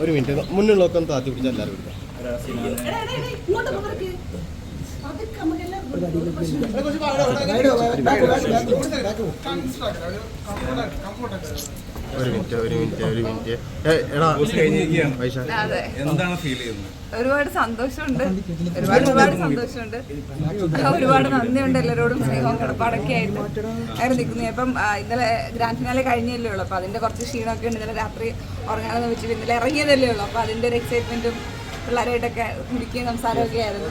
ഒരു മിനിറ്റ് മുന്നിലോക്കം താത്തി പിടിച്ച എല്ലാവരും ഇങ്ങോട്ട് ഒരു മിനിറ്റ് ഒരു മിനിറ്റ് ഒരു മിനിറ്റ്. എടാ പൈസ എന്താണ് ഫീൽ ചെയ്യുന്നത്? ഒരുപാട് സന്തോഷമുണ്ട്. ഒരുപാട് ഒരുപാട് സന്തോഷമുണ്ട്. ഒരുപാട് നന്ദിയുണ്ട് എല്ലാവരോടും സ്നേഹവും കടപ്പാടൊക്കെ ആയിട്ട്. അങ്ങനെ നിൽക്കുന്നു. ഇപ്പം ഇന്നലെ ഗ്രാൻഡ് ഫിനാലെ കഴിഞ്ഞല്ലേ ഉള്ളൂ. അപ്പം അതിന്റെ കുറച്ച് ക്ഷീണമൊക്കെ ഉണ്ട്. ഇന്നലെ രാത്രി ഉറങ്ങാതെ വെച്ചിട്ട് ഇന്നലെ ഇറങ്ങിയതല്ലേ ഉള്ളൂ. അപ്പൊ അതിന്റെ ഒരു എക്സൈറ്റ്മെന്റും പിള്ളേരായിട്ടൊക്കെ കുടിക്കുകയും സംസാരമൊക്കെ ആയിരുന്നു.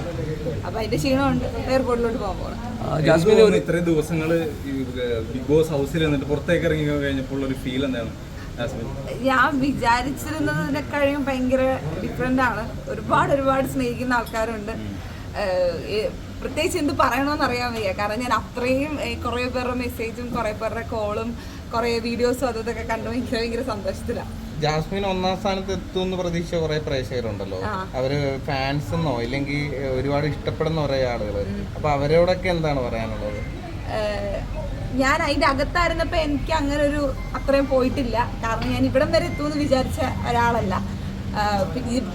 അപ്പോൾ അതിന്റെ ക്ഷീണമുണ്ട്. എയർപോർട്ടിലോട്ട് പോകാൻ പോകണം ജാസ്മിൻ ഇത്രയും ദിവസങ്ങൾ ബിഗ് ബോസ് ഹൗസിൽ നിന്നിട്ട് പുറത്തേക്ക് ഇറങ്ങി കഴിഞ്ഞപ്പോൾ ഒരു ഫീൽ എന്താണ് ജാസ്മിൻ ഞാൻ വിചാരിച്ചിരുന്നതിനെക്കഴിയും ഭയങ്കര ഡിഫറെന്റ് ആണ്. ഒരുപാട് ഒരുപാട് സ്നേഹിക്കുന്ന ആൾക്കാരുണ്ട്. പ്രത്യേകിച്ച് എന്ത് പറയണമെന്ന് അറിയാൻ വയ്യ. കാരണം ഞാൻ അത്രയും കുറെ കുറേ പേരുടെ മെസ്സേജും കുറേ പേരുടെ കോളും കുറേ വീഡിയോസും അതൊക്കെ കണ്ടു ഭയങ്കര ഭയങ്കര സന്തോഷത്തിലാണ് ജാസ്മിൻ ഒന്നാം സ്ഥാനത്ത് എത്തുമെന്ന് പ്രതീക്ഷ കുറെ പ്രേക്ഷകരുണ്ടല്ലോ. അവർ ഫാൻസ് എന്നോ ഇല്ലെങ്കിൽ ഒരുപാട് ഇഷ്ടപ്പെടുന്ന കുറെ ആളുകൾ അപ്പൊ അവരോടൊക്കെ എന്താണ് പറയാനുള്ളത്? ഞാൻ അതിന്റെ അകത്തായിരുന്നപ്പോ എനിക്ക് അങ്ങനെ ഒരു അത്രയും പോയിട്ടില്ല. കാരണം ഞാൻ ഇവിടം വരെ എത്തുമെന്ന് വിചാരിച്ച ഒരാളല്ല.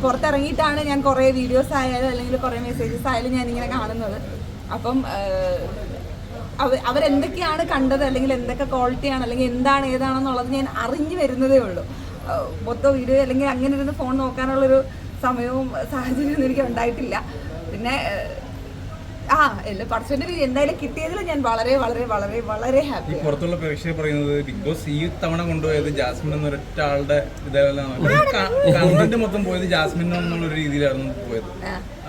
പുറത്തിറങ്ങിയിട്ടാണ് ഞാൻ കുറേ വീഡിയോസ് ആയാലും അല്ലെങ്കിൽ കുറേ മെസ്സേജസ് ആയാലും ഞാൻ ഇങ്ങനെ കാണുന്നത്. അപ്പം അവരെന്തൊക്കെയാണ് കണ്ടത് അല്ലെങ്കിൽ എന്തൊക്കെ ക്വാളിറ്റിയാണ് അല്ലെങ്കിൽ എന്താണ് ഏതാണെന്നുള്ളത് ഞാൻ അറിഞ്ഞു വരുന്നതേ ഉള്ളൂ. മൊത്തം വീഡിയോ അല്ലെങ്കിൽ അങ്ങനെ ഇരുന്ന് ഫോൺ നോക്കാനുള്ളൊരു സമയവും സാഹചര്യമൊന്നും എനിക്ക് ഉണ്ടായിട്ടില്ല. പിന്നെ ആ എല്ലാ പടച്ചോന്റെ എന്തായാലും കിട്ടിയതിൽ ഞാൻ വളരെ വളരെ വളരെ വളരെ ഹാപ്പി പുറത്തുള്ള പ്രേക്ഷകർ പറയുന്നത് ബിഗ് ബോസ് ഈ തവണ കൊണ്ടുപോയത് ജാസ്മിൻ എന്ന ഒരൊറ്റ ആളുടെ കണ്ടന്റ് മൊത്തം പോയത് ജാസ്മിൻ എന്നുള്ള രീതിയിലായിരുന്നു പോയത്.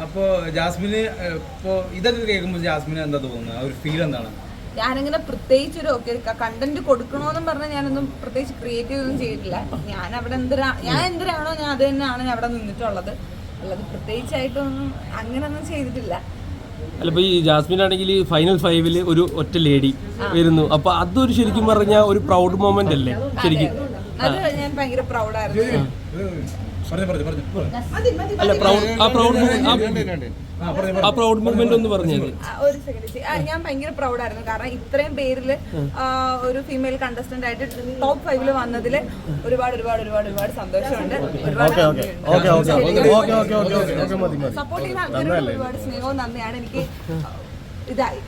അപ്പോ ജാസ്മിന് ഇപ്പോ ഇതൊക്കെ കേൾക്കുമ്പോൾ ജാസ്മിന് എന്താ തോന്നുന്നത്? ആ ഒരു ഫീൽ എന്താണ്? ഞാനങ്ങനെ പ്രത്യേകിച്ച് ഒരു ഓക്കെ കണ്ടന്റ് കൊടുക്കണോന്നും പറഞ്ഞാൽ ഞാനൊന്നും പ്രത്യേകിച്ച് ക്രിയേറ്റീവ് ഒന്നും ചെയ്തിട്ടില്ല. ഞാൻ അവിടെ എന്തിനാ ഞാൻ എന്തിനാണോ ഞാൻ അത് തന്നെയാണ് ഞാൻ അവിടെ നിന്നിട്ടുള്ളത്. അല്ലാതെ പ്രത്യേകിച്ചായിട്ടൊന്നും അങ്ങനെയൊന്നും ചെയ്തിട്ടില്ല. അല്ല ഇപ്പൊ ഈ ജാസ്മിൻ ആണെങ്കിൽ ഫൈനൽ ഫൈവിൽ ഒരു ഒറ്റ ലേഡി വരുന്നു. അപ്പൊ അതൊരു ശരിക്കും പറഞ്ഞ ഒരു പ്രൗഡ് മൊമെന്റ് അല്ലേ? ശരിക്കും. അത് ഞാൻ ഭയങ്കര പ്രൗഡായിരുന്നു ആ പ്രൗഡ് ആ പ്രൗഡ് മൂവ്മെന്റ് ഒരു സെക്കൻഡ് ഞാൻ ഭയങ്കര പ്രൗഡായിരുന്നു കാരണം ഇത്രയും പേരിൽ ഒരു ഫീമെയിൽ കണ്ടസ്റ്റന്റ് ആയിട്ട് ടോപ്പ് ഫൈവിൽ വന്നതിൽ ഒരുപാട് ഒരുപാട് ഒരുപാട് ഒരുപാട് സന്തോഷമുണ്ട്. ഒരുപാട് സപ്പോർട്ട് ചെയ്യുന്ന ആൾക്കാരോട് ഒരുപാട് സ്നേഹവും നന്ദിയാണ്. എനിക്ക് ഇതായി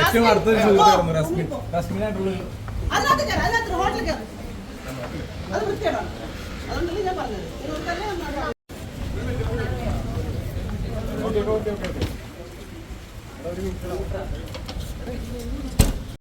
ഏറ്റവും അത് വൃത്തികേടാണ് അതുകൊണ്ടല്ലേ ഞാൻ പറഞ്ഞത്. നിങ്ങൾക്കല്ലേ ഒന്നാമത് ഓക്കെ ഓക്കെ ഓക്കെ